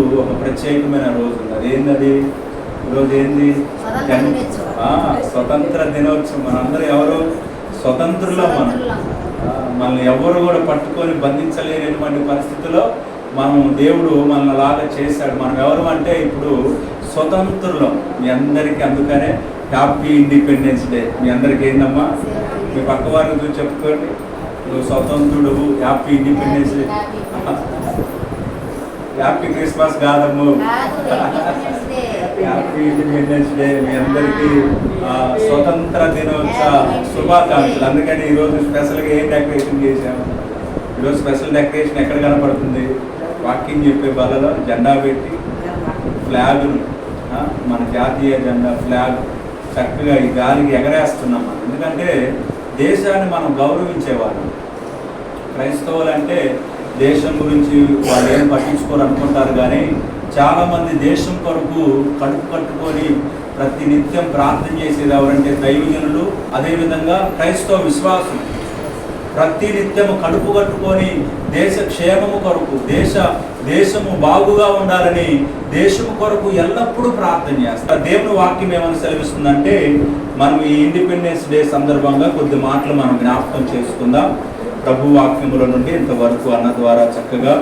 ఒక ప్రత్యేకమైన రోజు ఉంది. అదేంది అది ఈరోజు ఏంది? స్వతంత్ర దినోత్సవం. మనందరూ ఎవరు? స్వతంత్రులం మనం. మనల్ని ఎవరు కూడా పట్టుకొని బంధించలేనటువంటి పరిస్థితిలో మనం దేవుడు మనల్ని అలాగా చేశాడు. మనం ఎవరు అంటే ఇప్పుడు స్వతంత్రులం. మీ అందరికీ అందుకనే హ్యాపీ ఇండిపెండెన్స్ డే. మీ అందరికీ ఏందమ్మా? మీ పక్క వారికి చూసి చెప్పుకోండి. నువ్వు స్వతంత్రుడు happy independence day. Happy Christmas కాదమ్ము కాదు, Independence Day. Happy independence day మీ అందరికీ స్వతంత్ర దినోత్సవ శుభాకాంక్షలు. అందుకని ఈరోజు స్పెషల్గా ఏం డెకరేషన్ చేశాము? ఈరోజు స్పెషల్ డెకరేషన్ ఎక్కడ కనపడుతుంది? వాకింగ్ చెప్పే బలలో జెండా పెట్టి ఫ్లాగ్ను ఆ, మన జాతీయ జెండా ఫ్లాగ్ చక్కగా ఈ గాలికి ఎగరేస్తున్నాం మనం. ఎందుకంటే దేశాన్ని మనం గౌరవించేవాళ్ళం. క్రైస్తవులు అంటే దేశం గురించి వాళ్ళు ఏం పట్టించుకోరు అనుకుంటారు కానీ చాలామంది దేశం కొరకు కడుపు కట్టుకొని ప్రతి నిత్యం ప్రార్థన చేసేది ఎవరంటే దైవజనులు అదేవిధంగా క్రైస్తవ విశ్వాసం ప్రతి నిత్యము కడుపు కట్టుకొని దేశ క్షేమము కొరకు దేశ దేశము బాగుగా ఉండాలని దేశము కొరకు ఎల్లప్పుడూ ప్రార్థన చేస్తారు. దేవుని వాక్యం ఏమని సెలవిస్తుందంటే మనం ఈ ఇండిపెండెన్స్ డే సందర్భంగా కొద్ది మాటలు మనం జ్ఞాపకం చేసుకుందాం. ప్రభు వాక్యముల నుండి ఇంతవరకు అన్న ద్వారా చక్కగా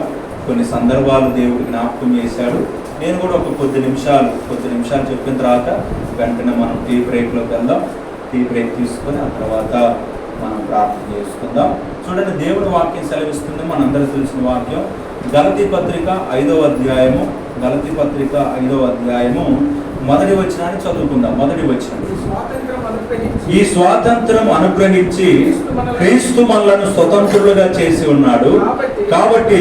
కొన్ని సందర్భాలు దేవుడు జ్ఞాపకం చేశాడు. నేను కూడా ఒక కొద్ది నిమిషాలు కొద్ది నిమిషాలు చెప్పిన తర్వాత వెంటనే మనం టీ బ్రేక్లోకి వెళ్దాం. టీ బ్రేక్ తీసుకొని ఆ తర్వాత మనం ప్రార్థన చేసుకుందాం. చూడండి దేవుని వాక్యం సెలవిస్తుంది మనందరూ తెలిసిన వాక్యం. గలతి పత్రిక ఐదవ అధ్యాయము గలతి పత్రిక ఐదవ అధ్యాయము. మొదటి వచనాన్ని చదువుకుందాం. మొదటి వచనం. అనుగ్రహించి ఈ స్వాతంత్రం అనుగ్రహించి క్రీస్తు మనలను స్వతంత్రులుగా చేసి ఉన్నాడు. కాబట్టి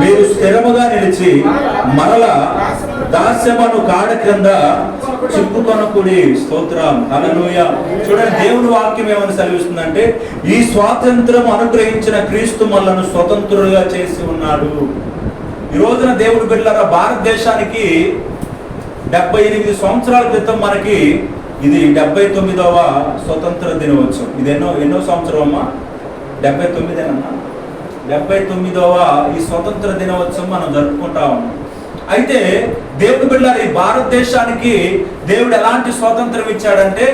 మీరు స్థిరముగా నిలిచి మరలా దాస్యమను కాడ క్రింద చిక్కుకొనకుడి స్తోత్రం హల్లెలూయ. చూడండి దేవుని వాక్యం ఏమని సెలవిస్తుందంటే ఈ స్వాతంత్రం అనుగ్రహించిన క్రీస్తు మనలను స్వతంత్రులుగా చేసి ఉన్నాడు. ఈ రోజున దేవుడు బిడ్డలారా భారతదేశానికి డెబ్బై ఎనిమిది సంవత్సరాల క్రితం మనకి ఇది డెబ్బై తొమ్మిదవ స్వతంత్ర దినోత్సవం. ఇది ఎన్నో ఎన్నో సంవత్సరం అమ్మా? డెబ్బై తొమ్మిదేనమ్మా? డెబ్బై తొమ్మిదవ ఈ స్వతంత్ర దినోత్సవం మనం జరుపుకుంటా ఉన్నాం. అయితే దేవుడు బిడ్డారు ఈ భారతదేశానికి దేవుడు ఎలాంటి స్వాతంత్రం ఇచ్చాడంటే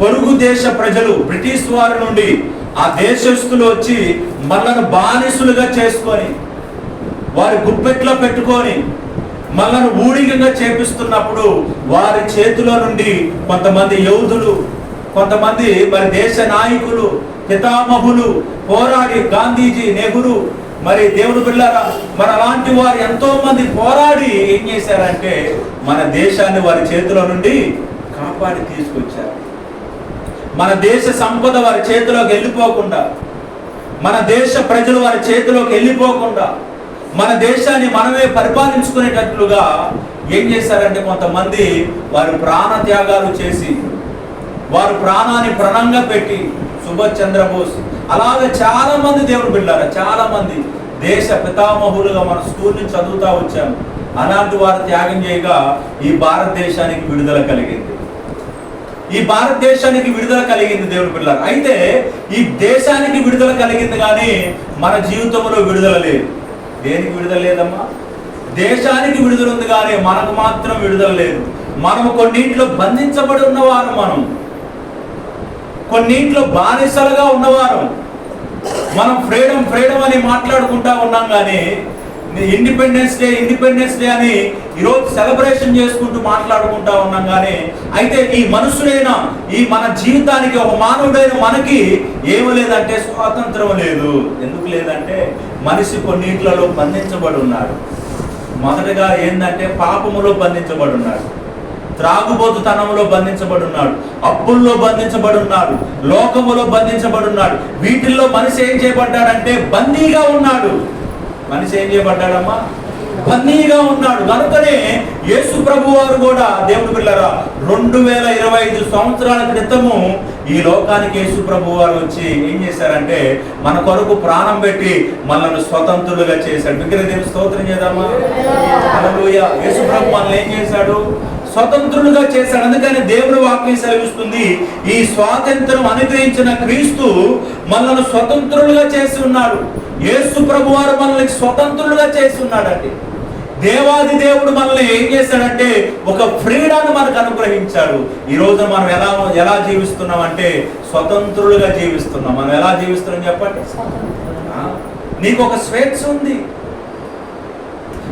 పొరుగు దేశ ప్రజలు బ్రిటిష్ వారి నుండి ఆ దేశస్తులు వచ్చి మనల్ని బానిసులుగా చేసుకొని వారి గుప్పెట్లో పెట్టుకొని మనను ఊడిగంగా చేపిస్తున్నప్పుడు వారి చేతిలో నుండి కొంతమంది యోధులు కొంతమంది మరి దేశ నాయకులు పితామహులు పోరాడి గాంధీజీ నెహ్రూ మరి దేవుడు బిళ్ళారా మరి అలాంటి వారు ఎంతో మంది పోరాడి ఏం చేశారంటే మన దేశాన్ని వారి చేతిలో నుండి కాపాడి తీసుకొచ్చారు. మన దేశ సంపద వారి చేతిలోకి వెళ్ళిపోకుండా మన దేశ ప్రజలు వారి చేతిలోకి వెళ్ళిపోకుండా మన దేశాన్ని మనమే పరిపాలించుకునేటట్లుగా ఏం చేశారంటే కొంతమంది వారు ప్రాణ త్యాగాలు చేసి వారు ప్రాణాన్ని ప్రణంగా పెట్టి సుభాష్ చంద్రబోస్ అలాగే చాలా మంది దేవుడు బిడ్డారు చాలా మంది దేశ పితామహులుగా మన స్కూల్ నుంచి చదువుతా వచ్చాం. అలాంటి వారు త్యాగం చేయగా ఈ భారతదేశానికి విడుదల కలిగింది. ఈ భారతదేశానికి విడుదల కలిగింది దేవుడు పిల్లలు అయితే ఈ దేశానికి విడుదల కలిగింది కానీ మన జీవితంలో విడుదల లేదు. దేనికి విడుదల లేదమ్మా? దేశానికి విడుదల ఉంది కానీ మనకు మాత్రం విడుదల లేదు. మనము కొన్నింట్లో బంధించబడి ఉన్నవారు మనం. కొన్నింట్లో బానిసలుగా ఉన్నవారు. మనం ఫ్రీడమ్ ఫ్రీడమ్ అని మాట్లాడుకుంటా ఉన్నాం కానీ ఇండిపెండెన్స్ డే ఇండిపెండెన్స్ డే అని ఈరోజు సెలబ్రేషన్ చేసుకుంటూ మాట్లాడుకుంటా ఉన్నాం కానీ అయితే ఈ మనుషులైన ఈ మన జీవితానికి ఒక మానవుడైన మనకి ఏమి లేదంటే స్వాతంత్రం లేదు. ఎందుకు లేదంటే మనిషి కొన్నిట్లలో బంధించబడి ఉన్నాడు. మొదటగా ఏంటంటే పాపములో బంధించబడి ఉన్నాడు. త్రాగుబోతుతనంలో బంధించబడి ఉన్నాడు. అప్పుల్లో బంధించబడి ఉన్నాడు. లోకములో బంధించబడి ఉన్నాడు. వీటిల్లో మనిషి ఏం చేయబడ్డాడంటే బందీగా ఉన్నాడు. మనిషి ఏం చేయబడ్డాడమ్మా? బందీగా ఉన్నాడు. కనుకనే యేసు ప్రభు వారు కూడా దేవుడు పిల్లరా రెండు వేల ఇరవై ఐదు సంవత్సరాల క్రితము ఈ లోకానికి యేసు ప్రభు వారు వచ్చి ఏం చేశారంటే మన కొరకు ప్రాణం పెట్టి మనల్ని స్వతంత్రులుగా చేశాడు. విగ్రహ దేవుని స్తోత్రం చేద్దామా? హల్లెలూయా. యేసు ప్రభు మనల్ని ఏం చేశాడు? స్వతంత్రులుగా చేశాడు. అందుకని దేవుడు వాక్యం సెలవిస్తుంది ఈ స్వాతంత్రం అనుగ్రహించిన క్రీస్తు మనల్ని స్వతంత్రులుగా చేసి ఉన్నాడు. యేసు ప్రభు వారు మనల్ని స్వతంత్రులుగా చేసి ఉన్నాడండి. దేవాది దేవుడు మనల్ని ఏం చేశాడంటే ఒక ఫ్రీడాన్ని మనకు అనుగ్రహించాడు. ఈ రోజు మనం ఎలా ఎలా జీవిస్తున్నాం అంటే స్వతంత్రులుగా జీవిస్తున్నాం. మనం ఎలా జీవిస్తున్నాం చెప్పండి? నీకు ఒక స్వేచ్ఛ ఉంది.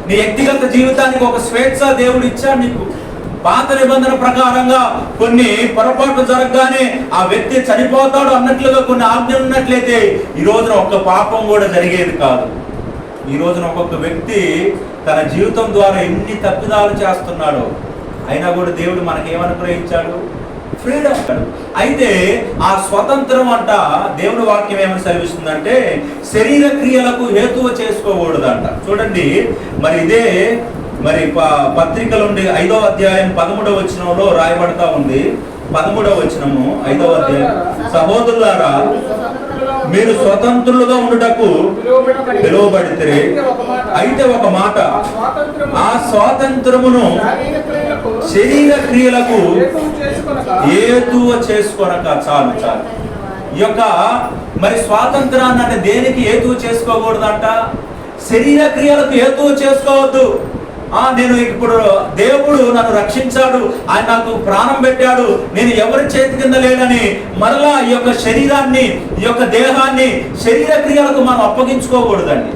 నీ వ్యక్తిగత జీవితానికి ఒక స్వేచ్ఛ దేవుడు ఇచ్చాడు నీకు. పాత నిబంధన ప్రకారంగా కొన్ని పొరపాట్లు జరగగానే ఆ వ్యక్తి చనిపోతాడు అన్నట్లుగా కొన్ని ఆజ్ఞలు ఉన్నట్లయితే ఈ రోజున ఒక్క పాపం కూడా జరిగేది కాదు. ఈ రోజున ఒక్కొక్క వ్యక్తి తన జీవితం ద్వారా ఎన్ని తప్పిదాలు చేస్తున్నాడో అయినా కూడా దేవుడు మనకి ఏమనుగ్రహించాడు ఫ్రీడమ్ అయితే ఆ స్వతంత్రం అంట దేవుడి వాక్యం ఏమని సెలవిస్తుందంటే శరీర క్రియలకు హేతువ చేసుకోకూడదంట. చూడండి మరి ఇదే మరి ప- పత్రికలు ఉండే ఐదో అధ్యాయం పదమూడవ వచనంలో రాయబడతా ఉంది. పదమూడవ వచనము ఐదవ అధ్యాయం. సహోదరులారా మీరు స్వతంత్రులుగా ఉండటకు పిలువబడితే అయితే ఒక మాట ఆ స్వాతంత్రమును శరీర క్రియలకు ఏతువ చేసుకొనక ఏతువ చాలు చాలు. ఈ యొక్క మరి స్వాతంత్రాన్ని దేనికి ఏతువ చేసుకోకూడదంట? శరీర క్రియలకు ఏతువ చేసుకోవద్దు. నేను ఇప్పుడు దేవుడు నన్ను రక్షించాడు. ఆయన నాకు ప్రాణం పెట్టాడు. నేను ఎవరి చేతి కింద లేనని మరలా ఈ యొక్క శరీరాన్ని ఈ యొక్క దేహాన్ని శరీర క్రియలకు మనం అప్పగించుకోకూడదండి.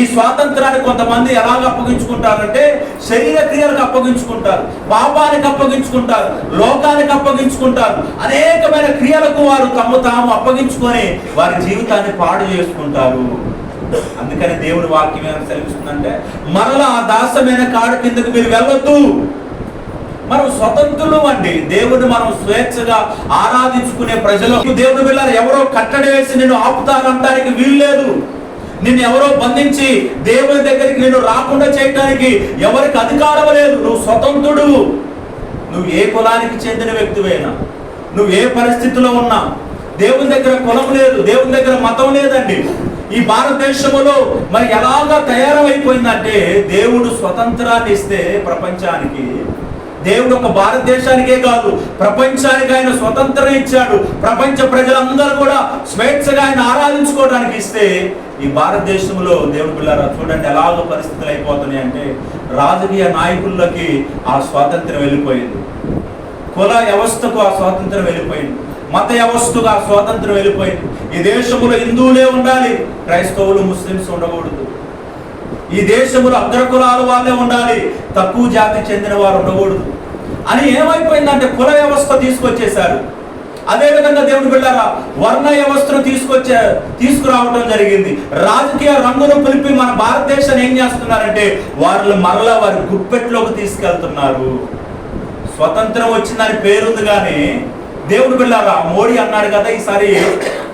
ఈ స్వాతంత్రాన్ని కొంతమంది ఎలాగ అప్పగించుకుంటారంటే శరీర క్రియలకు అప్పగించుకుంటారు. పాపానికి అప్పగించుకుంటారు. లోకానికి అప్పగించుకుంటారు. అనేకమైన క్రియలకు వారు తమ్ము తాము అప్పగించుకొని వారి జీవితాన్ని పాడు చేసుకుంటారు. అందుకని దేవుడి వాక్యం ఏమైనా సెలవిస్తుందంటే మరలా ఆ దాసమైన కాడు కిందకు మీరు వెళ్ళొద్దు. మనం స్వతంత్రులు అండి. దేవుని మనం స్వేచ్ఛగా ఆరాధించుకునే ప్రజలు. దేవుని పిల్లలు ఎవరో కట్టడి వేసి నేను ఆపుతానంటానికి వీల్లేదు నిన్ను ఎవరో బంధించి దేవుని దగ్గరికి నేను రాకుండా చేయడానికి ఎవరికి అధికారం లేదు. నువ్వు స్వతంత్రుడు. నువ్వు ఏ కులానికి చెందిన వ్యక్తివైనా నువ్వు ఏ పరిస్థితిలో ఉన్నా దేవుని దగ్గర కులం లేదు దేవుని దగ్గర మతం లేదండి. ఈ భారతదేశంలో మరి ఎలాగా తయారైపోయిందంటే దేవుడు స్వతంత్రాన్ని ఇస్తే ప్రపంచానికి. దేవుడు ఒక భారతదేశానికే కాదు ప్రపంచానికి ఆయన స్వతంత్రం ఇచ్చాడు. ప్రపంచ ప్రజలందరూ కూడా స్వేచ్ఛగా ఆయన ఆరాధించుకోవడానికి ఇస్తే ఈ భారతదేశంలో దేవుడు పిల్లరా చూడండి ఎలాగో పరిస్థితులు అయిపోతున్నాయి అంటే రాజకీయ నాయకుల్లోకి ఆ స్వాతంత్రం వెళ్ళిపోయింది. కుల వ్యవస్థకు ఆ స్వాతంత్రం వెళ్ళిపోయింది. మత వ్యవస్థగా స్వాతంత్రం వెళ్ళిపోయింది. ఈ దేశంలో హిందువులే ఉండాలి క్రైస్తవులు ముస్లిమ్స్ ఉండకూడదు. ఈ దేశంలో అగ్రకులాల వాళ్ళే ఉండాలి తక్కువ జాతి చెందిన వారు ఉండకూడదు. అని ఏమైపోయిందంటే కుల వ్యవస్థ తీసుకొచ్చేశారు. అదేవిధంగా దేవుడు బిళ్ళారా వర్ణ వ్యవస్థను తీసుకొచ్చే తీసుకురావడం జరిగింది. రాజకీయ రంగును పిలిపి మన భారతదేశాన్ని ఏం చేస్తున్నారంటే వాళ్ళు మరలా వారి గుప్పెట్లోకి తీసుకెళ్తున్నారు. స్వతంత్రం వచ్చిందని పేరుంది కానీ దేవుడు బిళ్ళారా? మోడీ అన్నాడు కదా ఈసారి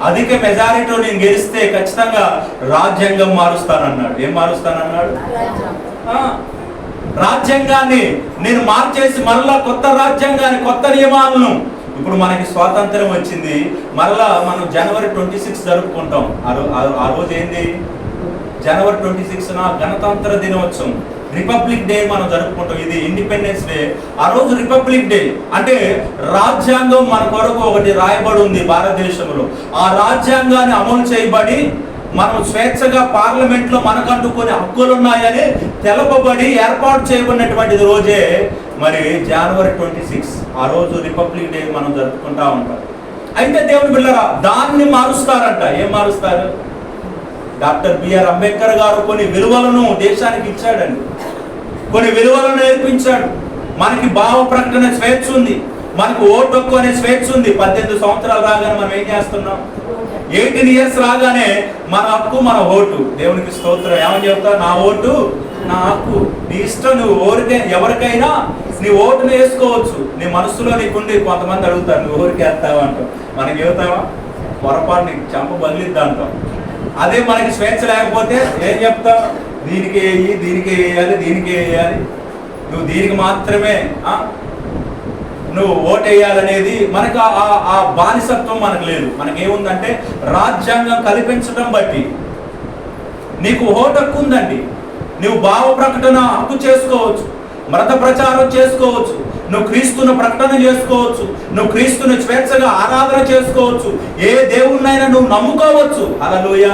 అధిక మెజారిటీలో నేను గెలిస్తే ఖచ్చితంగా రాజ్యాంగం మారుస్తానన్నాడు. ఏం మారుస్తానన్నాడు? రాజ్యాంగాన్ని నేను మార్చేసి మరలా కొత్త రాజ్యాంగాన్ని కొత్త నియమాలను. ఇప్పుడు మనకి స్వాతంత్రం వచ్చింది. మరలా మనం జనవరి ట్వంటీ సిక్స్ జరుపుకుంటాం. ఆ రోజు ఏంది? జనవరి ట్వంటీ సిక్స్ గణతంత్ర దినోత్సవం. రిపబ్లిక్ డే మనం జరుపుకుంటాం. ఇది ఇండిపెండెన్స్ డే ఆ రోజు రిపబ్లిక్ డే అంటే రాజ్యాంగం మన కొరకు ఒకటి రాయబడి ఉంది భారతదేశంలో. ఆ రాజ్యాంగాన్ని అమలు చేయబడి మనం స్వేచ్ఛగా పార్లమెంట్లో మనకంటూ కొన్ని హక్కులు ఉన్నాయని తెలపబడి ఏర్పాటు చేయబడినటువంటిది రోజే మరి జనవరి ట్వంటీ సిక్స్ ఆ రోజు రిపబ్లిక్ డే మనం జరుపుకుంటా ఉంటాం. అయితే దేవుని బిళ్ళరా దాన్ని మారుస్తారంట. ఏం మారుస్తారు? డాక్టర్ బిఆర్ అంబేద్కర్ గారు కొన్ని విలువలను దేశానికి ఇచ్చాడండి. కొన్ని విలువలను నేర్పించాడు. మనకి భావ ప్రకటన స్వేచ్ఛ ఉంది. మనకు ఓటు హక్కు అనే స్వేచ్ఛ ఉంది. పద్దెనిమిది సంవత్సరాలు రాగానే మనం ఏం చేస్తున్నాం? ఎయిటీన్ ఇయర్స్ రాగానే మన హక్కు మన ఓటు. దేవునికి స్తోత్రం. ఏమని చెప్తా? నా ఓటు నా హక్కు. నీ ఇష్టం నువ్వు ఓరికే ఎవరికైనా నీ ఓటును వేసుకోవచ్చు. నీ మనసులో నీకుండి కొంతమంది అడుగుతారు నువ్వు ఊరికి వేస్తావా? అంటావు మనకి వెళ్తావా పొరపాటు నీకు చంప బదిలిద్దా అంటాం. అదే మనకి స్వేచ్ఛ లేకపోతే ఏం చెప్తావు దీనికి వేయి దీనికి వేయాలి దీనికి వేయాలి. నువ్వు దీనికి మాత్రమే నువ్వు ఓటేయాలనేది మనకు ఆ- ఆ- బానిసత్వం మనకు లేదు. మనకేముందంటే రాజ్యాంగం కల్పించడం బట్టి. నీకు ఓటు హక్కు ఉందండి నువ్వు భావ ప్రకటన హక్కు చేసుకోవచ్చు. మత ప్రచారం చేసుకోవచ్చు. నువ్వు క్రీస్తును ప్రకటన చేసుకోవచ్చు. నువ్వు క్రీస్తును స్వేచ్ఛగా ఆరాధన చేసుకోవచ్చు. ఏ దేవుణ్ణైనా నువ్వు నమ్ముకోవచ్చు. అలలోయ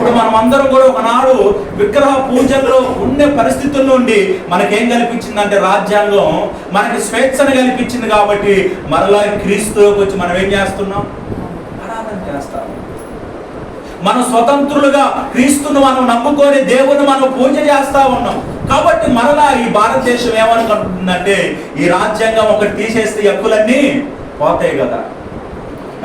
ఇప్పుడు మనం అందరం కూడా ఒకనాడు విగ్రహ పూజల్లో ఉండే పరిస్థితుల నుండి మనకేం కల్పించిందంటే రాజ్యాంగం మనకి స్వేచ్ఛను కల్పించింది కాబట్టి మరలా క్రీస్తులోకి వచ్చి మనం ఏం చేస్తున్నాం? ఆరాధన చేస్తాం. మనం స్వతంత్రులుగా క్రీస్తును మనం నమ్ముకొని దేవుని మనం పూజ చేస్తా ఉన్నాం. కాబట్టి మరలా ఈ భారతదేశం ఏమనుకుంటుందంటే ఈ రాజ్యాంగం ఒకటి తీసేస్తే హక్కులన్నీ పోతాయి కదా.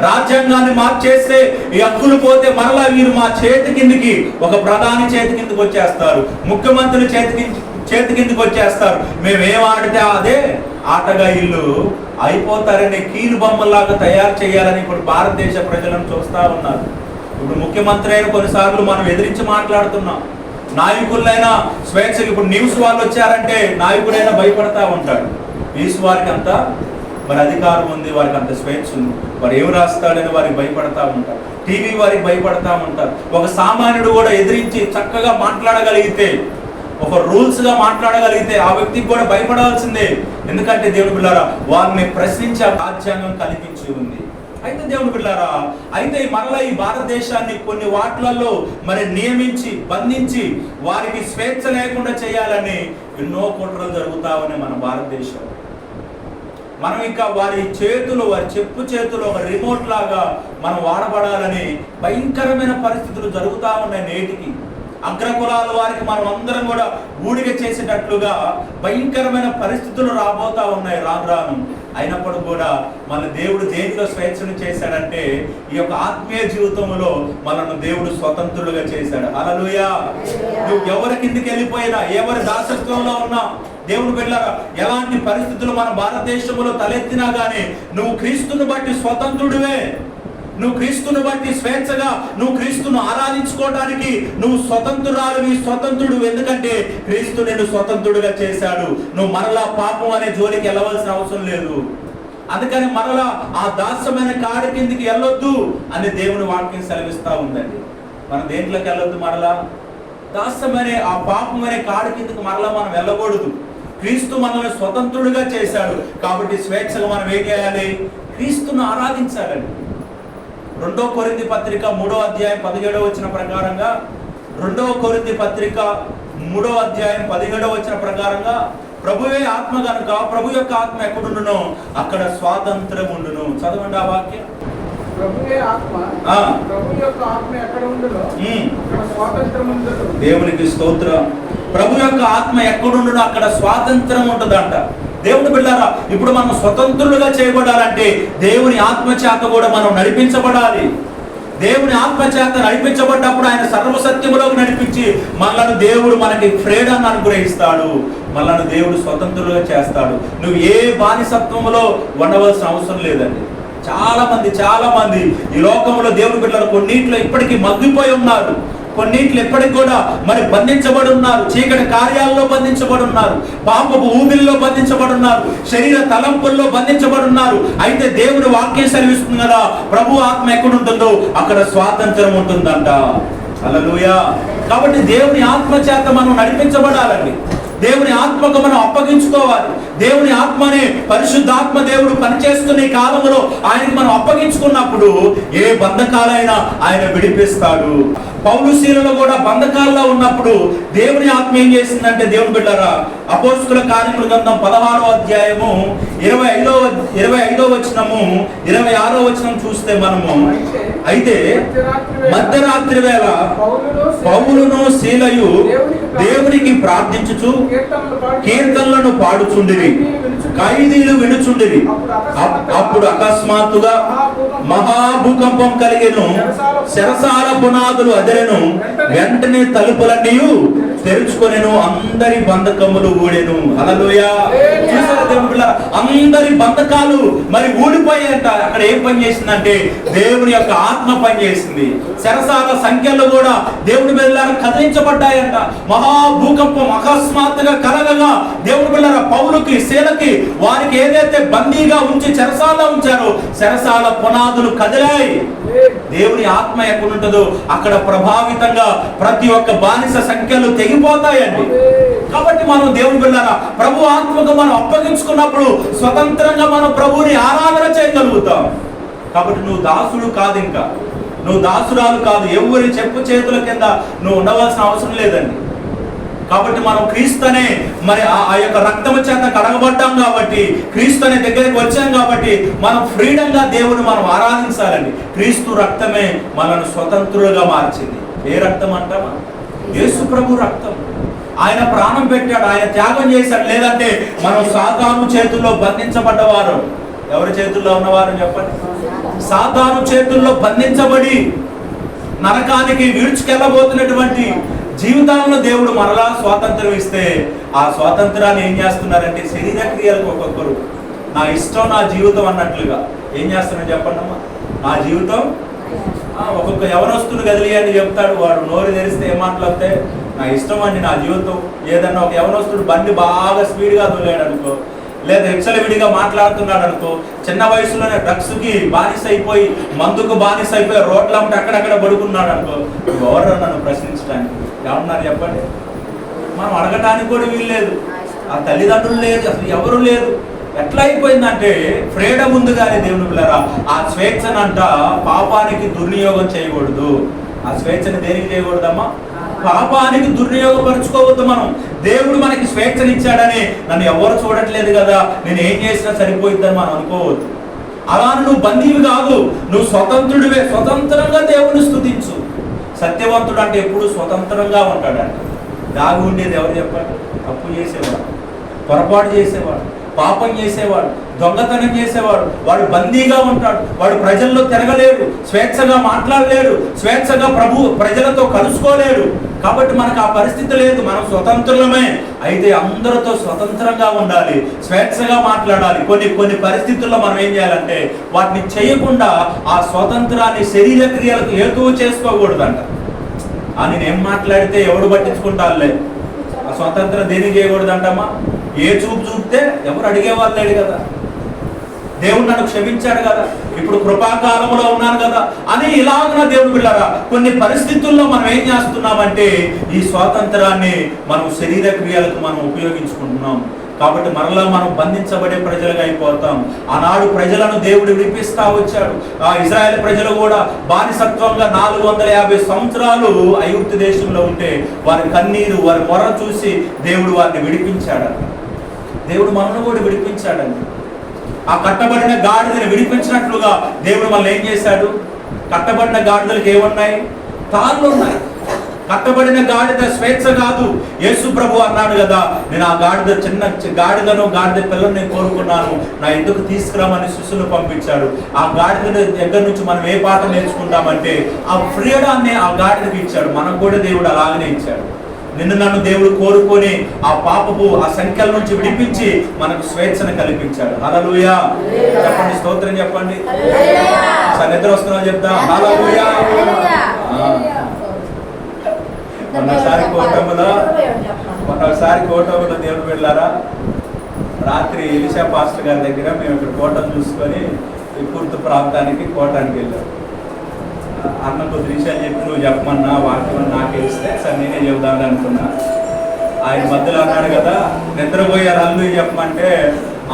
రాజ్యాంగాన్ని మార్చేస్తే ఈ హక్కులు పోతే మరలా వీరు మా చేతి కిందికి ఒక ప్రధాని చేతి కిందకి వచ్చేస్తారు. ముఖ్యమంత్రి చేతి చేతి కిందకి వచ్చేస్తారు. మేము ఏం ఆడితే అదే ఆటగా ఇల్లు అయిపోతారనే కీలు బొమ్మలాగా తయారు చేయాలని ఇప్పుడు భారతదేశ ప్రజలను చూస్తా ఉన్నారు. ఇప్పుడు ముఖ్యమంత్రి అయిన కొన్నిసార్లు మనం ఎదిరించి మాట్లాడుతున్నాం. నాయకులైనా స్వేచ్ఛకి ఇప్పుడు న్యూస్ వాళ్ళు వచ్చారంటే నాయకుడైనా భయపడతా ఉంటాడు న్యూస్ వారికి అంతా మరి అధికారం ఉంది వారికి అంత స్వేచ్ఛ ఉంది. వారు ఏం రాస్తాడని వారికి భయపడతా ఉంటారు. టీవీ వారికి భయపడతా ఉంటారు. ఒక సామాన్యుడు కూడా ఎదిరించి చక్కగా మాట్లాడగలిగితే ఒక రూల్స్గా మాట్లాడగలిగితే ఆ వ్యక్తికి కూడా భయపడాల్సిందే. ఎందుకంటే దేవుడు పిల్లారా వారిని ప్రశ్నించే రాజ్యాంగం కల్పించి ఉంది. అయితే దేవుడు పిల్లారా అయితే మరలా ఈ భారతదేశాన్ని కొన్ని వాట్లలో మరి నియమించి బంధించి వారికి స్వేచ్ఛ లేకుండా చేయాలని ఎన్నో కుట్రలు జరుగుతా మన భారతదేశం మనం ఇంకా వారి చేతులు వారి చెప్పు చేతులు ఒక రిమోట్ లాగా మనం వాడబడాలని భయంకరమైన పరిస్థితులు జరుగుతూ ఉన్నాయి నేటికి. అగ్రకులాల వారికి మనం అందరం కూడా ఊడిగ చేసేటట్లుగా భయంకరమైన పరిస్థితులు రాబోతా ఉన్నాయి రాను రాను. అయినప్పుడు కూడా మన దేవుడు దేనిలో స్వేచ్ఛను చేశాడంటే ఈ యొక్క ఆత్మీయ జీవితంలో మనను దేవుడు స్వతంత్రులుగా చేశాడు. అలలుయా నువ్వు ఎవరి కిందికి వెళ్ళిపోయినా ఎవరి దాసత్వంలో ఉన్నా దేవుడు బిడ్డలారా ఎలాంటి పరిస్థితులు మన భారతదేశంలో తలెత్తినా గానీ నువ్వు క్రీస్తుని బట్టి స్వతంత్రుడివే. నువ్వు క్రీస్తుని బట్టి స్వేచ్ఛగా నువ్వు క్రీస్తును ఆరాధించుకోవడానికి నువ్వు స్వతంత్రురాలివి స్వతంత్రుడు. ఎందుకంటే క్రీస్తు నిన్ను స్వతంత్రుడుగా చేశాడు. నువ్వు మరలా పాపం అనే జోలికి వెళ్ళవలసిన అవసరం లేదు. అందుకని మరలా ఆ దాస్యమైన కాడి కిందికి వెళ్ళొద్దు అని దేవుని వాక్యం సెలవిస్తా ఉందండి. మనం దేంట్లోకి వెళ్ళొద్దు మరలా? దాస్యమనే ఆ పాపం అనే కాడి కిందకి మరలా మనం వెళ్ళకూడదు. క్రీస్తు మనల్ని స్వతంత్రుడిగా చేశాడు. కాబట్టి స్వేచ్ఛగా మనం ఏం చేయాలి? క్రీస్తును ఆరాధించాలండి. రెండో కొరింది పత్రిక మూడో అధ్యాయం పదిహేడో వచ్చిన ప్రకారంగా రెండో కొరింది పత్రిక మూడో అధ్యాయం పదిహేడో వచ్చిన ప్రకారంగా ప్రభువే ఆత్మ కనుక ప్రభు యొక్క ఆత్మ ఎక్కడుండునో అక్కడ స్వాతంత్రం ఉండును చదవండి ఆ వాక్యం. దేవునికి స్తోత్రం. ప్రభు యొక్క ఆత్మ ఎక్కడుండునో అక్కడ స్వాతంత్రం ఉంటుందంట. దేవుని బిడ్డారా ఇప్పుడు మనం స్వతంత్రులుగా చేయబడాలంటే దేవుని ఆత్మచేత కూడా మనం నడిపించబడాలి. దేవుని ఆత్మచేత నడిపించబడ్డప్పుడు ఆయన సర్వసత్యములోకి నడిపించి మనలను దేవుడు మనకి ఫ్రీడమ్ అనుగ్రహిస్తాడు. మనలను దేవుడు స్వతంత్రులుగా చేస్తాడు. నువ్వు ఏ బానిసత్వంలో ఉండవలసిన అవసరం లేదండి. చాలా మంది చాలా మంది ఈ లోకంలో దేవుని బిడ్డలు కొన్నిట్లో ఇప్పటికీ మగ్గిపోయి ఉన్నారు. కొన్నింటిలో ఎప్పటికి కూడా మరి బంధించబడి ఉన్నారు చీకటి కార్యాల్లో బంధించబడి ఉన్నారు పాపపు ఊబిల్లో బంధించబడి ఉన్నారు శరీర తలంపుల్లో బంధించబడి ఉన్నారు అయితే దేవుడు వాక్యం సెలవిస్తుంది కదా ప్రభు ఆత్మ ఎక్కడ ఉంటుందో అక్కడ స్వాతంత్రం ఉంటుందంట. అలలుయా కాబట్టి దేవుని ఆత్మ చేత మనం నడిపించబడాలండి. దేవుని ఆత్మకు మనం అప్పగించుకోవాలి. దేవుని ఆత్మనే పరిశుద్ధాత్మ దేవుడు పనిచేస్తున్న ఈ కాలంలో ఆయనకు మనం అప్పగించుకున్నప్పుడు ఏ బంధకాలైనా ఆయన విడిపిస్తాడు. పౌలు శీలలో కూడా బంధకాల్లో ఉన్నప్పుడు దేవుని ఆత్మ ఏం చేసిందంటే దేవుని బిడ్డారా అపోస్తుల కార్యముల గ్రంథం పదహారో అధ్యాయము ఇరవై ఐదో ఇరవై ఐదో వచనము ఇరవై ఆరో వచనం చూస్తే మనము అయితే మధ్యరాత్రి వేళ పౌరును శీలయు దేవునికి ప్రార్థించుచు కీర్తనలను పాడుచుండిరి. ఉండేవి ఖైదీలు విడుచుండేవి అప్పుడు అకస్మాత్తుగా మహాభూకంపం కలిగెను. శరసాల పునాదులు అదిరెను. వెంటనే తలుపులన్నీ తెరుచుకొనెను. అందరి బంధకములు ఊడెను. అలలోయా చూసారా దేవుని అందరి బంధకాలు మరి ఊడిపోయాయంట. అక్కడ ఏం పని చేసిందంటే దేవుని యొక్క ఆత్మ పని చేసింది. శరసాల సంఖ్యలు కూడా దేవుడి బిళ్ళార కదిలించబడ్డాయంట. మహా భూకంపం అకస్మాత్తుగా కలగగా దేవుడి బిళ్ళార పౌలుకి శీలకి వారికి ఏదైతే బందీగా ఉంచి చెరసాలలో ఉంచారో చెరసాల పునాదులు కదిలాయి. దేవుని ఆత్మ ఎక్కడుంటుందో అక్కడ ప్రభావితంగా ప్రతి ఒక్క బానిస సంఖ్యలు తెగిపోతాయండి. కాబట్టి మనం దేవుని బిళ్ళారా ప్రభు ఆత్మకు మనం అప్పగించుకున్నప్పుడు స్వతంత్రంగా మనం ప్రభువుని ఆరాధన చేయగలుగుతాం. కాబట్టి నువ్వు దాసుడు కాదు ఇంకా. నువ్వు దాసురాలు కాదు ఎవరి చెప్పు చేతుల కింద నువ్వు ఉండవలసిన అవసరం లేదండి. కాబట్టి మనం క్రీస్తునే మరి ఆ ఆ యొక్క రక్తము చేత కడగబడ్డాం కాబట్టి క్రీస్తునే దగ్గరికి వచ్చాం కాబట్టి మనం ఫ్రీడంగా దేవుని మనం ఆరాధించాలండి. క్రీస్తు రక్తమే మనల్ని స్వతంత్రులుగా మార్చింది. ఏ రక్తం అంటామా? యేసు ప్రభు రక్తం. ఆయన ప్రాణం పెట్టాడు ఆయన త్యాగం చేశాడు. లేదంటే మనం సాతాను చేతుల్లో బంధించబడ్డవారు ఎవరి చేతుల్లో ఉన్నవారు చెప్పండి? సాతాను చేతుల్లో బంధించబడి నరకానికి విడుచుకెళ్ళబోతున్నటువంటి జీవితాలను దేవుడు మరలా స్వాతంత్రం ఇస్తే ఆ స్వాతంత్రాన్ని ఏం చేస్తున్నారంటే శరీర క్రియలకు ఒక్కొక్కరు నా ఇష్టం నా జీవితం అన్నట్లుగా. ఏం చేస్తున్నారు చెప్పండి అమ్మా నా జీవితం? ఆ, ఒక్కొక్క యవనస్తుని గదిలి అని చెప్తాడు. వాడు నోరు తెరిస్తే ఏం మాట్లాడితే నా ఇష్టం అండి నా జీవితం. ఏదన్నా ఒక యవనస్తుడు బండి బాగా స్పీడ్గా తోలాడు అనుకో లేదా విడిగా మాట్లాడుతున్నాడు అనుకో చిన్న వయసులోనే డ్రగ్స్కి బానిస అయిపోయి మందుకు బానిస అయిపోయి రోడ్ల ఉంటే అక్కడక్కడ పడుకున్నాడు అనుకో ఎవరు నన్ను ప్రశ్నించడానికి? ఏమన్నారు చెప్పండి? మనం అడగటానికి కూడా వీల్లేదు ఆ తల్లిదండ్రులు లేదు అసలు ఎవరు లేదు ఎట్లా అయిపోయిందంటే ఫ్రీడమ్ ఉంది కానీ దేవుని పిల్లరా ఆ స్వేచ్ఛనంట పాపానికి దుర్వినియోగం చేయకూడదు. ఆ స్వేచ్ఛను దేనికి చేయకూడదమ్మా? పాపానికి దుర్వినియోగపరచుకోవద్దు మనం. దేవుడు మనకి స్వేచ్ఛనిచ్చాడని నన్ను ఎవరు చూడట్లేదు కదా. నేను ఏం చేసినా సరిపోయిద్దని మనం అనుకోవద్దు. అలా నువ్వు బందీవి కాదు. నువ్వు స్వతంత్రుడివే. స్వతంత్రంగా దేవుని స్థుతించు సత్యవంతుడు అంటే ఎప్పుడు స్వతంత్రంగా ఉంటాడంట. దాగి ఉండేది ఎవరు చెప్పండి? తప్పు చేసేవాడు. పొరపాటు చేసేవాడు. పాపం చేసేవాడు. దొంగతనం చేసేవాడు వాడు బందీగా ఉంటాడు. వాడు ప్రజల్లో తిరగలేడు. స్వేచ్ఛగా మాట్లాడలేడు. స్వేచ్ఛగా ప్రభు ప్రజలతో కలుసుకోలేడు. కాబట్టి మనకు ఆ పరిస్థితి లేదు. మనం స్వతంత్రులమే. అయితే అందరితో స్వతంత్రంగా ఉండాలి. స్వేచ్ఛగా మాట్లాడాలి. కొన్ని కొన్ని పరిస్థితుల్లో మనం ఏం చేయాలంటే వాటిని చేయకుండా ఆ స్వతంత్రాన్ని శరీర క్రియలకు హేతువు చేసుకోకూడదంట. అని నేను మాట్లాడితే ఎవడు పట్టించుకుంటారులే ఆ స్వతంత్రం దేనికి చేయకూడదంటమ్మా? ఏ చూపు చూపితే ఎవరు అడిగేవాళ్ళు లేడు కదా. దేవుడు నన్ను క్షమించాడు కదా. ఇప్పుడు కృపాకాలంలో ఉన్నాను కదా. అని ఇలాగున దేవుడు పిల్లరా కొన్ని పరిస్థితుల్లో మనం ఏం చేస్తున్నామంటే ఈ స్వాతంత్రాన్ని మనం శరీర క్రియలకు మనం ఉపయోగించుకుంటున్నాం. కాబట్టి మరలా మనం బంధించబడే ప్రజలుగా అయిపోతాం. ఆనాడు ప్రజలను దేవుడు విడిపిస్తా వచ్చాడు. ఆ ఇజ్రాయెల్ ప్రజలు కూడా బానిసత్వంగా నాలుగు వందల యాభై సంవత్సరాలు ఐగుప్తు దేశంలో ఉంటే వారి కన్నీరు వారి మొర చూసి దేవుడు వారిని విడిపించాడు దేవుడు మనల్ని కూడా విడిపించాడండి ఆ కట్టబడిన గాడిదను విడిపించినట్లుగా దేవుడు మనల్ని ఏం చేశాడు? కట్టబడిన గాడిదలకు ఏమున్నాయి? తాళ్ళు ఉన్నాయి. కట్టబడిన గాడిద స్వేచ్ఛ కాదు. యేసు ప్రభు అన్నాడు కదా నేను ఆ గాడిద చిన్న చి- గాడిదను గాడిద పిల్లని నేను కోరుకున్నాను. నా ఎందుకు తీసుకురామని శిష్యులు పంపించాడు. ఆ గాడిద దగ్గర నుంచి మనం ఏ పాట నేర్చుకుంటామంటే ఆ ఫ్రీడాన్ని ఆ గాడిదకి ఇచ్చాడు. మనకు కూడా దేవుడు అలాగనే ఇచ్చాడు. నిన్ను నన్ను దేవుడు కోరుకొని ఆ పాపపు ఆ సంఖ్యల నుంచి విడిపించి మనకు స్వేచ్ఛను కల్పించాడు. హల్లెలూయా. చెప్పండి స్తోత్రం చెప్పండి. నిద్ర వస్తున్నా చెప్తా. హల్లెలూయా. ఆ. మొన్నసారి కోటములో మొన్నసారి కోటములో దేవుడు వెళ్ళారా? రాత్రి ఎలిషా పాస్టర్ గారి దగ్గర మేము ఇక్కడ కోటను చూసుకొని ఈ కుర్తు ప్రాంతానికి కోటానికి వెళ్ళాం. అన్న కొద్ది విషయాలు చెప్పి నువ్వు చెప్పమన్నా వాక్యం నాకు ఇస్తే సరే నేనే చెబుదామని అనుకున్నా. ఆయన మధ్యలో అన్నాడు కదా నిద్రపోయే అల్లు చెప్పమంటే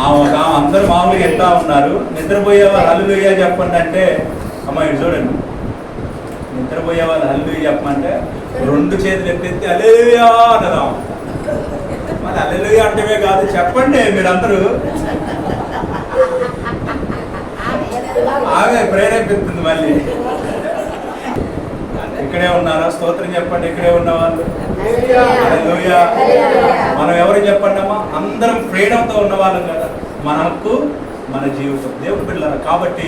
ఆమె అందరూ మామూలుగా ఎట్లా ఉన్నారు? నిద్రపోయే వాళ్ళు అల్లు చెప్పండి అంటే అమ్మ ఇది చూడండి. నిద్రపోయే వాళ్ళు అల్లు చెప్పమంటే రెండు చేతులు ఎత్తెత్తి అలేలుయా అన్నదాం మరి అల్లెలుయా అంటే కాదు చెప్పండి మీరందరూ. ఆమె ప్రేరేపిస్తుంది మళ్ళీ. ఇక్కడే ఉన్నారా? స్తోత్రం చెప్పండి ఇక్కడే ఉన్న వాళ్ళు హల్లెలూయా. మనం ఎవరు చెప్పండి అమ్మా అందరం ఫ్రీడంతో ఉన్న వాళ్ళం కదా. మన హక్కు మన జీవితం. దేవుడు పిల్లలు కాబట్టి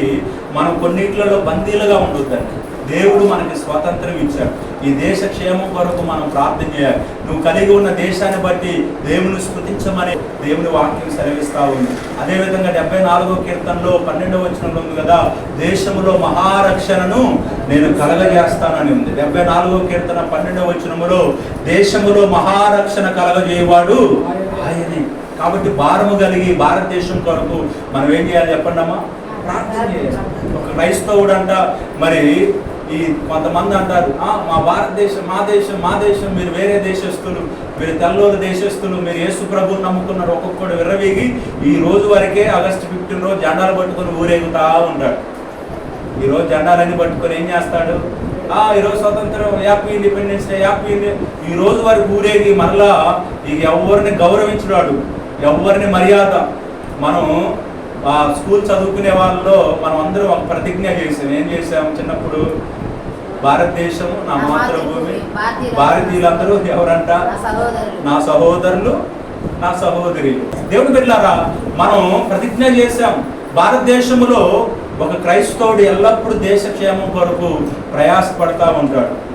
మనం కొన్నిట్లలో బందీలుగా ఉండొద్దండి. దేవుడు మనకి స్వాతంత్రం ఇచ్చాడు. ఈ దేశ క్షేమం కొరకు మనం ప్రార్థన చేయాలి. నువ్వు కలిగి ఉన్న దేశాన్ని బట్టి దేవుని స్మృతించమని దేవుని వాక్యం సెలవిస్తా ఉంది. అదేవిధంగా డెబ్బై నాలుగో కీర్తనలో పన్నెండవ వచనంలో ఉంది కదా దేశంలో మహారక్షణను నేను కలగజేస్తానని ఉంది. డెబ్బై నాలుగో కీర్తన పన్నెండవ వచనములో దేశంలో మహారక్షణ కలగజేయవాడు ఆయనే. కాబట్టి భారము కలిగి భారతదేశం కొరకు మనం ఏం చేయాలి చెప్పండమ్మా? ప్రార్థన చేయాలి. ఒక క్రైస్తవుడు అంట మరి ఈ కొంతమంది అంటారు "ఆ, మా భారతదేశం మా దేశం మా దేశం మీరు వేరే దేశస్తులు మీరు తెల్లోరు దేశస్తులు మీరు యేసు ప్రభు నమ్ముకున్నారు ఒక్కొక్కడు విర్రవీగి ఈ రోజు వరకే ఆగస్టు ఫిఫ్టీన్ రోజు జెండాలు పట్టుకొని ఊరేగుతా ఉంటాడు. ఈరోజు జెండాలన్నీ పట్టుకొని ఏం చేస్తాడు? ఆ ఈరోజు స్వతంత్రం యాపీ ఇండిపెండెన్స్ డే యాపీ ఈ రోజు వరకు ఊరేగి మరలా ఈ ఎవరిని గౌరవించుడాడు ఎవరిని మర్యాద. మనం ఆ స్కూల్ చదువుకునే వాళ్ళలో మనం అందరం ఒక ప్రతిజ్ఞ చేసాం. ఏం చేసాం? చిన్నప్పుడు భారతదేశం నా మాతృభూమి. భారతీయులందరూ. ఎవరంట? నా సహోదరులు. నా సహోదరి దేవుని బిడ్డారా మనం ప్రతిజ్ఞ చేశాం. భారతదేశంలో ఒక క్రైస్తవుడు ఎల్లప్పుడూ దేశక్షేమం కొరకు ప్రయాసపడతా ఉంటాడు.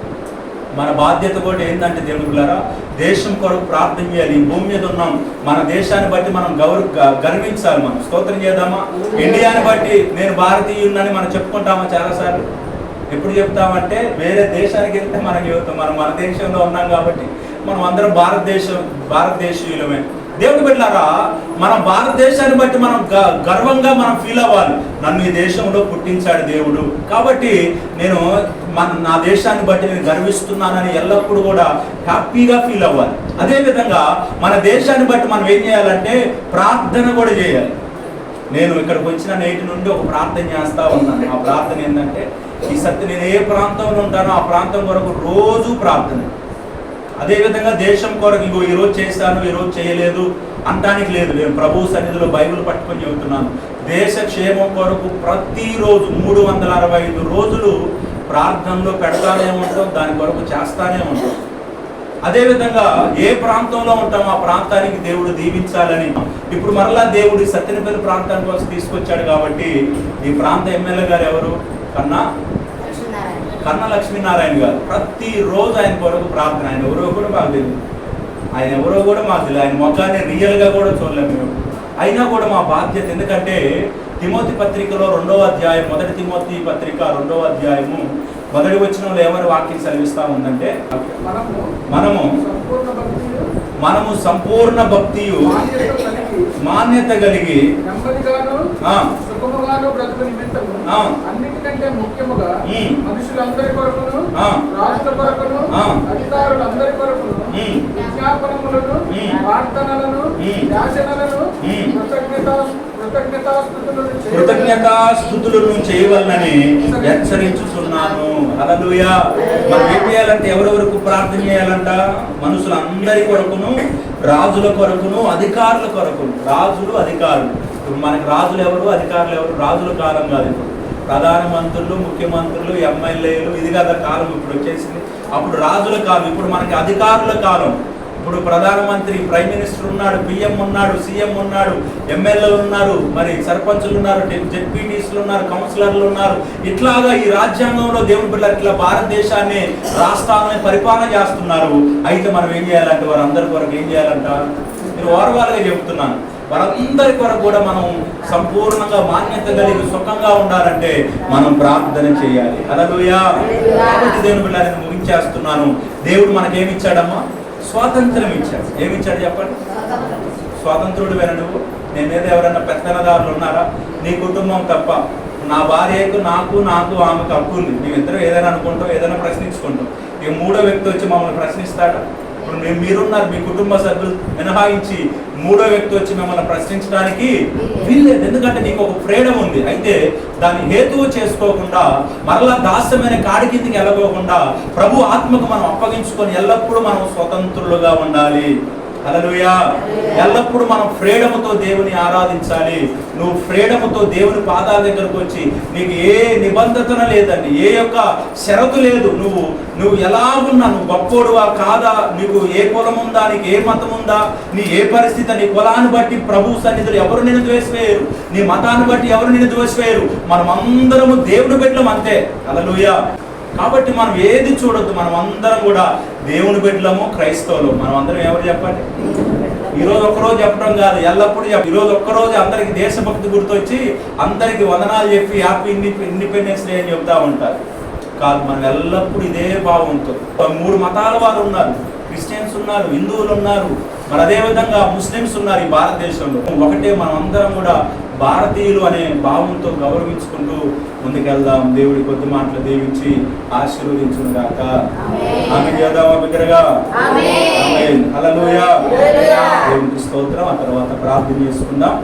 మన బాధ్యత కూడా ఏంటంటే దేవుని బిడ్డారా దేశం కొరకు ప్రార్థన చేయాలి. ఈ భూమి మీద ఉన్నాం. మన దేశాన్ని బట్టి మనం గౌరవ గర్వించాలి మనం. స్తోత్రం చేద్దామా? ఇండియాని బట్టి నేను భారతీయుడినని మనం చెప్పుకుంటామా చాలాసార్లు? ఎప్పుడు చెప్తామంటే వేరే దేశానికి వెళ్తే మనకి మనం మన దేశంలో ఉన్నాం కాబట్టి మనం అందరం భారతదేశం భారతదేశీయులమే. దేవుడు బిడ్డారా మన భారతదేశాన్ని బట్టి మనం గ- గర్వంగా మనం ఫీల్ అవ్వాలి. నన్ను ఈ దేశంలో పుట్టించాడు దేవుడు. కాబట్టి నేను మన నా దేశాన్ని బట్టి నేను గర్విస్తున్నానని ఎల్లప్పుడూ కూడా హ్యాపీగా ఫీల్ అవ్వాలి. అదేవిధంగా మన దేశాన్ని బట్టి మనం ఏం చేయాలంటే ప్రార్థన కూడా చేయాలి. నేను ఇక్కడికి వచ్చిన నేటి నుండి ఒక ప్రార్థన చేస్తా ఉన్నాను. ఆ ప్రార్థన ఏంటంటే ఈ సత్య నేను ఏ ప్రాంతంలో ఉంటానో ఆ ప్రాంతం కొరకు రోజు ప్రార్థన. అదేవిధంగా దేశం కొరకు ఇగో ఈరోజు చేశాను ఈ రోజు చేయలేదు అంటానికి లేదు. నేను ప్రభు సన్నిధిలో బైబిల్ పట్టుకొని చెబుతున్నాను. దేశ క్షేమం కొరకు ప్రతిరోజు మూడు వందల అరవై ఐదు రోజులు ప్రార్థనలో పెడతానే ఉంటాం దాని కొరకు చేస్తానే ఉంటాం. అదేవిధంగా ఏ ప్రాంతంలో ఉంటామో ఆ ప్రాంతానికి దేవుడు దీవించాలని. ఇప్పుడు మరలా దేవుడు సత్యనపల్లి ప్రాంతానికి కోసం తీసుకొచ్చాడు కాబట్టి ఈ ప్రాంత ఎమ్మెల్యే గారు ఎవరు? కన్నా లక్ష్మీనారాయణ. కన్న లక్ష్మీనారాయణ గారు. ప్రతిరోజు ఆయన కొరకు ప్రార్థన. ఆయన ఎవరో కూడా మాకు తెలియదు ఆయన ఎవరో కూడా మాకు తెలియదు ఆయన మొగ్గాన్ని రియల్గా కూడా చూడలేము మేము. అయినా కూడా మా బాధ్యత ఎందుకంటే తిమోతి పత్రికలో రెండవ అధ్యాయం మొదటి తిమోతి పత్రిక రెండవ అధ్యాయము మొదటి వచ్చిన ఎవరి వాక్యం సెలవిస్తా ఉందంటే మనము మనము సంపూర్ణ భక్తియు మనము సంపూర్ణ భక్తియు మాన్యత కలిగి అన్నిటికంటే ముఖ్యముగా. మనుషులందరి కొరకును. రాష్ట్ర కొరకును. అధికారులందరి కొరకును. విజ్ఞాపనములను. ప్రార్థనలను. యాచనలను. కృతజ్ఞత కృతజ్ఞతాస్థుతులను చేయవలెను. కృతజ్ఞతా స్థుతులను చేయవలనని హెచ్చరించుచున్నాను హల్లెలూయా మనం ఏం చేయాలంటే ఎవరెవరకు ప్రార్థన చేయాలంట మనుషులందరి కొరకును రాజుల కొరకును అధికారుల కొరకును రాజులు అధికారులు ఇప్పుడు మనకి రాజులు ఎవరు అధికారులు ఎవరు రాజుల కాలం కాదు ప్రధాన ప్రధానమంత్రులు ముఖ్యమంత్రులు ఎమ్మెల్యేలు ఇది కదా కాలం ఇప్పుడు వచ్చేసింది. అప్పుడు రాజుల కాలం ఇప్పుడు మనకి అధికారుల కాలం. ఇప్పుడు ప్రధానమంత్రి ప్రైమ్ మినిస్టర్ ఉన్నాడు పిఎం ఉన్నాడు సీఎం ఉన్నాడు ఎమ్మెల్యేలు ఉన్నారు మరి సర్పంచులు ఉన్నారు జెడ్పీటీసులు ఉన్నారు కౌన్సిలర్లు ఉన్నారు. ఇట్లాగా ఈ రాజ్యాంగంలో దేవుని పిల్లలు ఇట్లా భారతదేశాన్ని రాష్ట్రాలని పరిపాలన చేస్తున్నారు. అయితే మనం ఏం చేయాలంటే వారు అందరి కొరకు ఏం చేయాలంట నేను ఓరవాలుగా చెబుతున్నాను వారందరి కొరకు కూడా మనం సంపూర్ణంగా మాన్యత కలిగి సుఖంగా ఉండాలంటే మనం ప్రార్థన చేయాలి. అలలుయా కాబట్టి దేవుని నేను ముగించేస్తున్నాను. దేవుడు మనకేమి ఇచ్చాడమ్మా స్వాతంత్రం ఇచ్చాడు. ఏమి ఇచ్చాడు చెప్పండి? స్వాతంత్రుడు వేన నువ్వు. నీ మీద ఎవరైనా పెత్తనదారులు ఉన్నారా? నీ కుటుంబం తప్ప. నా భార్యకు నాకు నాకు ఆమెకు హక్కు ఉంది. మేమిద్దరం ఏదైనా అనుకుంటాం ఏదైనా ప్రశ్నించుకుంటాం. ఇక మూడో వ్యక్తి వచ్చి మమ్మల్ని ప్రశ్నిస్తాడా? ఇప్పుడు మేము మీరున్నారు మీ కుటుంబ సభ్యులు మినహాయించి మూడో వ్యక్తి వచ్చి మిమ్మల్ని ప్రశ్నించడానికి వీల్లేదు. ఎందుకంటే నీకు ఒక ఫ్రీడమ్ ఉంది. అయితే దాన్ని హేతువు చేసుకోకుండా మరలా దాస్యమైన కాడి కిందికి వెళ్ళకోకుండా ప్రభు ఆత్మకు మనం అప్పగించుకొని ఎల్లప్పుడూ మనం స్వతంత్రులుగా ఉండాలి. అలలుయా ఎల్లప్పుడూ మనం ఫ్రీడమ్తో దేవుని ఆరాధించాలి. నువ్వు ఫ్రీడమ్తో దేవుని పాదాల దగ్గరకు వచ్చి నీకు ఏ నిబంధన లేదండి. ఏ యొక్క షరతు లేదు. నువ్వు నువ్వు ఎలా ఉన్నా నువ్వు గొప్పోడువా కాదా? నీకు ఏ కులం ఉందా నీకు ఏ మతం ఉందా నీ ఏ పరిస్థితి? నీ కులాన్ని బట్టి ప్రభు సన్నిధులు ఎవరు నిన్ను ద్వేషవేయరు? నీ మతాన్ని బట్టి ఎవరు నిన్ను ద్వేషవేయరు? మనం అందరము దేవుని బిడ్డలం అంతే. అలలుయ కాబట్టి మనం ఏది చూడొద్దు మనం అందరం కూడా దేవుని బిడ్డలము క్రైస్తవులు. మనం అందరం ఎవరు చెప్పండి? ఈరోజు రోజు ఒక్కరోజు చెప్పడం కాదు ఎల్లప్పుడూ చెప్ప- ఈ రోజు ఒక్కరోజు అందరికి దేశభక్తి గుర్తొచ్చి అందరికి వందనాలు చెప్పి హ్యాపీ ఇండిపెండెన్స్ డే అని చెప్తా ఉంటారు. కాదు మనం ఎల్లప్పుడూ ఇదే భావంతో. మూడు మతాల వారు ఉన్నారు. క్రిస్టియన్స్ ఉన్నారు హిందువులు ఉన్నారు. మరి అదే విధంగా ముస్లిమ్స్ ఉన్నారు ఈ భారతదేశంలో. ఒకటే మనం అందరం కూడా భారతీయులు అనే భావంతో గౌరవించుకుంటూ ముందుకెళ్దాం. దేవుడి కొద్ది మాటలు దీవించి ఆశీర్వదించును గాక. ఆమె చేద్దామా బిగ్గరగా స్తోత్రం. ఆ తర్వాత ప్రార్థన చేసుకుందాం.